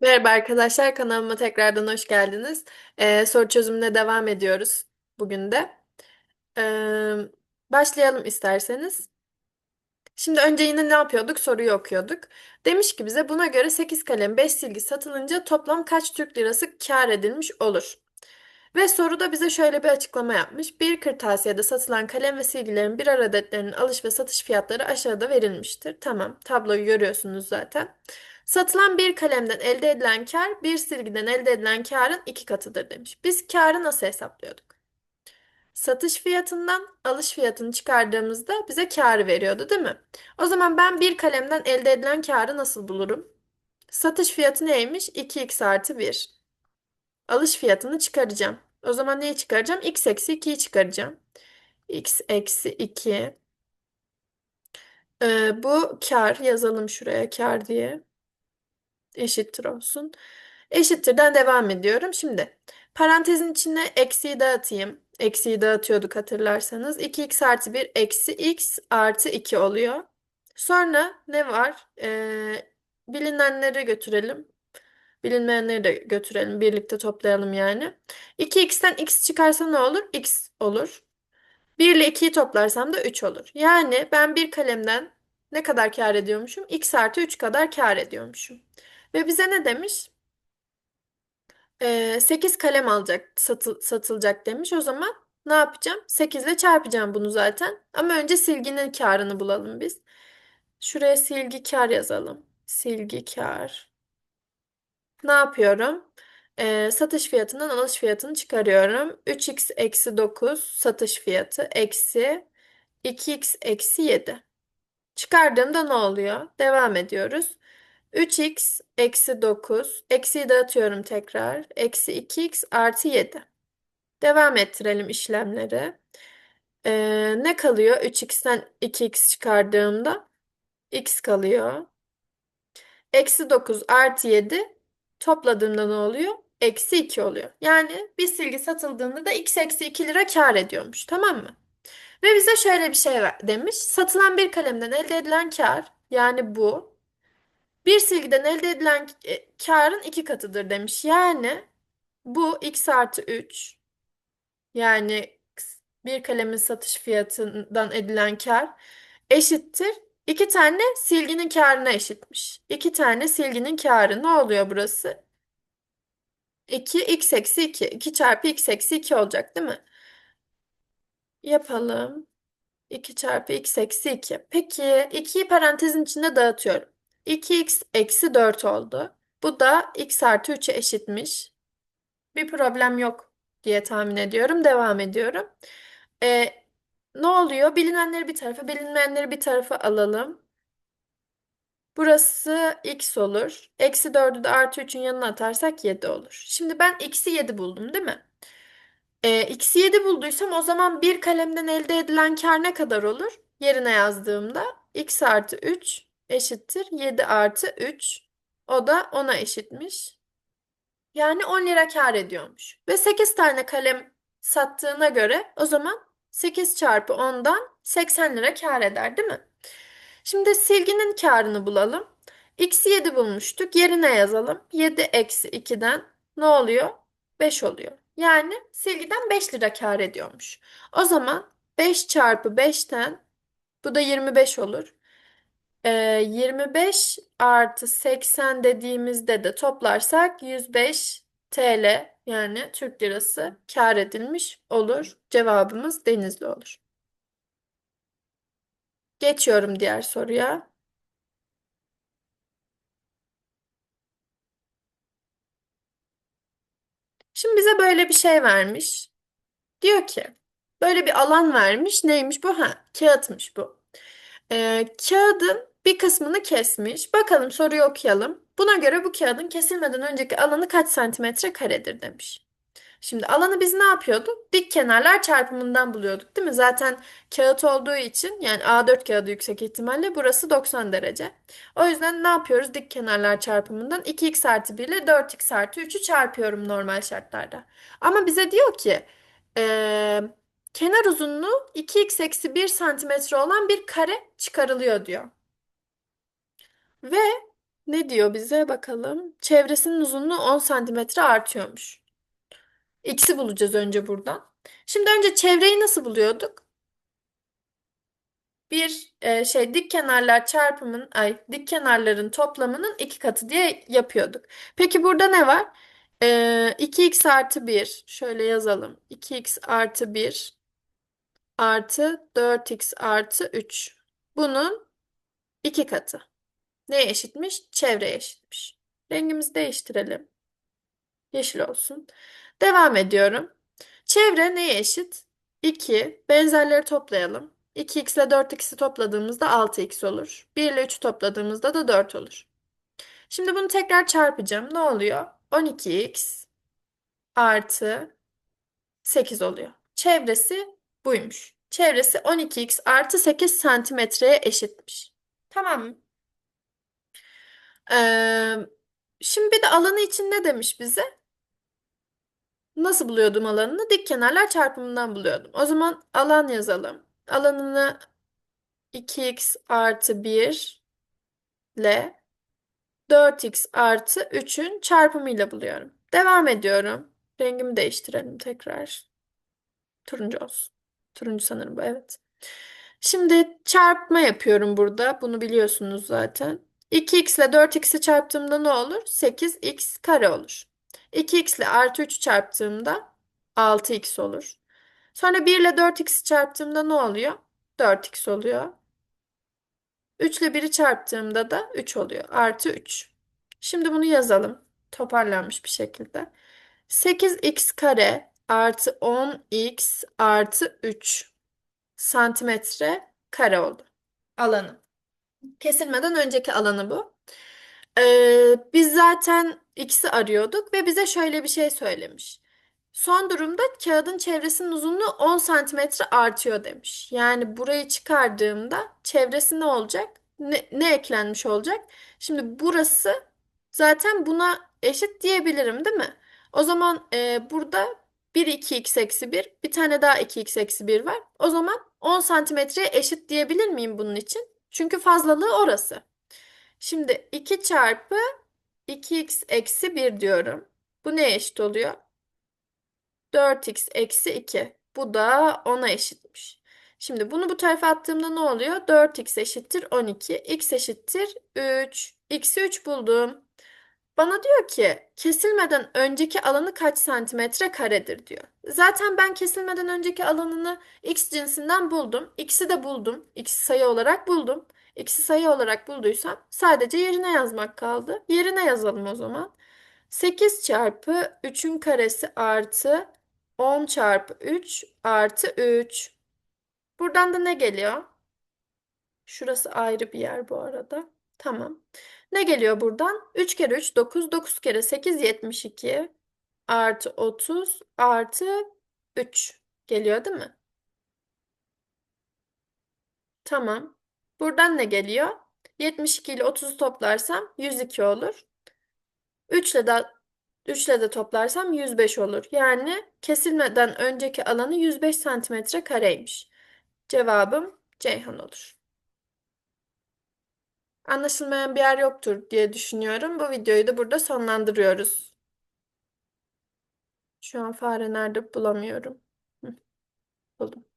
Merhaba arkadaşlar, kanalıma tekrardan hoş geldiniz. Ee, soru çözümüne devam ediyoruz bugün de. Ee, başlayalım isterseniz. Şimdi önce yine ne yapıyorduk? Soruyu okuyorduk. Demiş ki bize buna göre 8 kalem 5 silgi satılınca toplam kaç Türk lirası kâr edilmiş olur? Ve soruda bize şöyle bir açıklama yapmış. Bir kırtasiyede satılan kalem ve silgilerin birer adetlerinin alış ve satış fiyatları aşağıda verilmiştir. Tamam, tabloyu görüyorsunuz zaten. Satılan bir kalemden elde edilen kar, bir silgiden elde edilen karın iki katıdır demiş. Biz karı nasıl hesaplıyorduk? Satış fiyatından alış fiyatını çıkardığımızda bize karı veriyordu, değil mi? O zaman ben bir kalemden elde edilen karı nasıl bulurum? Satış fiyatı neymiş? 2x artı 1. Alış fiyatını çıkaracağım. O zaman neyi çıkaracağım? x eksi 2'yi çıkaracağım. x eksi 2. Ee, bu kar yazalım şuraya kar diye. Eşittir olsun. Eşittirden devam ediyorum. Şimdi parantezin içine eksiyi dağıtayım. Eksiyi dağıtıyorduk hatırlarsanız. 2x artı 1 eksi x artı 2 oluyor. Sonra ne var? Ee, bilinenleri götürelim. Bilinmeyenleri de götürelim. Birlikte toplayalım yani. 2x'ten x çıkarsa ne olur? x olur. 1 ile 2'yi toplarsam da 3 olur. Yani ben bir kalemden ne kadar kâr ediyormuşum? x artı 3 kadar kâr ediyormuşum. Ve bize ne demiş? Ee, 8 kalem alacak, satıl, satılacak demiş. O zaman ne yapacağım? 8 ile çarpacağım bunu zaten. Ama önce silginin kârını bulalım biz. Şuraya silgi kâr yazalım. Silgi kâr. Ne yapıyorum? Ee, satış fiyatından alış fiyatını çıkarıyorum. 3x eksi 9 satış fiyatı eksi 2x eksi 7. Çıkardığımda ne oluyor? Devam ediyoruz. 3x eksi 9. Eksiyi dağıtıyorum tekrar. Eksi 2x artı 7. Devam ettirelim işlemleri. Ee, ne kalıyor? 3x'ten 2x çıkardığımda x kalıyor. Eksi 9 artı 7 topladığımda ne oluyor? Eksi 2 oluyor. Yani bir silgi satıldığında da x eksi 2 lira kâr ediyormuş. Tamam mı? Ve bize şöyle bir şey demiş. Satılan bir kalemden elde edilen kâr yani bu bir silgiden elde edilen e, kârın iki katıdır demiş. Yani bu x artı 3 yani bir kalemin satış fiyatından edilen kâr eşittir. İki tane silginin kârına eşitmiş. İki tane silginin kârı ne oluyor burası? 2 x eksi 2. 2 çarpı x eksi 2 olacak değil mi? Yapalım. 2 çarpı x eksi 2. Peki 2'yi parantezin içinde dağıtıyorum. 2x eksi 4 oldu. Bu da x artı 3'e eşitmiş. Bir problem yok diye tahmin ediyorum. Devam ediyorum. Ee, ne oluyor? Bilinenleri bir tarafa, bilinmeyenleri bir tarafa alalım. Burası x olur. Eksi 4'ü de artı 3'ün yanına atarsak 7 olur. Şimdi ben x'i 7 buldum değil mi? E, x'i 7 bulduysam o zaman bir kalemden elde edilen kar ne kadar olur? Yerine yazdığımda x artı 3 eşittir 7 artı 3. O da 10'a eşitmiş. Yani 10 lira kar ediyormuş. Ve 8 tane kalem sattığına göre o zaman 8 çarpı 10'dan 80 lira kar eder değil mi? Şimdi silginin karını bulalım. X'i 7 bulmuştuk. Yerine yazalım. 7 eksi 2'den ne oluyor? 5 oluyor. Yani silgiden 5 lira kar ediyormuş. O zaman 5 çarpı 5'ten bu da 25 olur. Ee, 25 artı 80 dediğimizde de toplarsak 105 TL yani Türk lirası kar edilmiş olur. Cevabımız Denizli olur. Geçiyorum diğer soruya. Şimdi bize böyle bir şey vermiş. Diyor ki böyle bir alan vermiş. Neymiş bu? Ha, kağıtmış bu. Ee, kağıdın bir kısmını kesmiş. Bakalım soruyu okuyalım. Buna göre bu kağıdın kesilmeden önceki alanı kaç santimetre karedir demiş. Şimdi alanı biz ne yapıyorduk? Dik kenarlar çarpımından buluyorduk, değil mi? Zaten kağıt olduğu için yani A4 kağıdı yüksek ihtimalle burası 90 derece. O yüzden ne yapıyoruz? Dik kenarlar çarpımından 2x artı 1 ile 4x artı 3'ü çarpıyorum normal şartlarda. Ama bize diyor ki eee, kenar uzunluğu 2x eksi 1 santimetre olan bir kare çıkarılıyor diyor. Ve Ne diyor bize bakalım. Çevresinin uzunluğu 10 santimetre artıyormuş. X'i bulacağız önce buradan. Şimdi önce çevreyi nasıl buluyorduk? Bir e, şey dik kenarlar çarpımın ay dik kenarların toplamının iki katı diye yapıyorduk. Peki burada ne var? E, 2x artı 1 şöyle yazalım. 2x artı 1 artı 4x artı 3. Bunun iki katı. Neye eşitmiş? Çevreye eşitmiş. Rengimizi değiştirelim. Yeşil olsun. Devam ediyorum. Çevre neye eşit? 2. Benzerleri toplayalım. 2x ile 4x'i topladığımızda 6x olur. 1 ile 3'ü topladığımızda da 4 olur. Şimdi bunu tekrar çarpacağım. Ne oluyor? 12x artı 8 oluyor. Çevresi buymuş. Çevresi 12x artı 8 santimetreye eşitmiş. Tamam mı? Ee, şimdi bir de alanı için ne demiş bize? Nasıl buluyordum alanını? Dik kenarlar çarpımından buluyordum. O zaman alan yazalım. Alanını 2x artı 1 ile 4x artı 3'ün çarpımıyla buluyorum. Devam ediyorum. Rengimi değiştirelim tekrar. Turuncu olsun. Turuncu sanırım bu evet. Şimdi çarpma yapıyorum burada. Bunu biliyorsunuz zaten. 2x ile 4x'i çarptığımda ne olur? 8x kare olur. 2x ile artı 3'ü çarptığımda 6x olur. Sonra 1 ile 4x'i çarptığımda ne oluyor? 4x oluyor. 3 ile 1'i çarptığımda da 3 oluyor. Artı 3. Şimdi bunu yazalım. Toparlanmış bir şekilde. 8x kare artı 10x artı 3 santimetre kare oldu. Alanı. Kesilmeden önceki alanı bu. Ee, biz zaten x'i arıyorduk ve bize şöyle bir şey söylemiş. Son durumda kağıdın çevresinin uzunluğu 10 santimetre artıyor demiş. Yani burayı çıkardığımda çevresi ne olacak? Ne, ne eklenmiş olacak? Şimdi burası zaten buna eşit diyebilirim değil mi? O zaman e, burada 1 2x eksi 1 bir tane daha 2x eksi 1 var. O zaman 10 santimetreye eşit diyebilir miyim bunun için? Çünkü fazlalığı orası. Şimdi 2 çarpı 2x eksi 1 diyorum. Bu neye eşit oluyor? 4x eksi 2. Bu da 10'a eşitmiş. Şimdi bunu bu tarafa attığımda ne oluyor? 4x eşittir 12. x eşittir 3. x'i 3 buldum. Bana diyor ki kesilmeden önceki alanı kaç santimetre karedir diyor. Zaten ben kesilmeden önceki alanını x cinsinden buldum. X'i de buldum. X'i sayı olarak buldum. X'i sayı olarak bulduysam sadece yerine yazmak kaldı. Yerine yazalım o zaman. 8 çarpı 3'ün karesi artı 10 çarpı 3 artı 3. Buradan da ne geliyor? Şurası ayrı bir yer bu arada. Tamam. Ne geliyor buradan? 3 kere 3 9, 9 kere 8 72 artı 30 artı 3 geliyor değil mi? Tamam. Buradan ne geliyor? 72 ile 30'u toplarsam 102 olur. 3 ile de 3 ile de toplarsam 105 olur. Yani kesilmeden önceki alanı 105 santimetre kareymiş. Cevabım Ceyhan olur. Anlaşılmayan bir yer yoktur diye düşünüyorum. Bu videoyu da burada sonlandırıyoruz. Şu an fare nerede bulamıyorum. Buldum.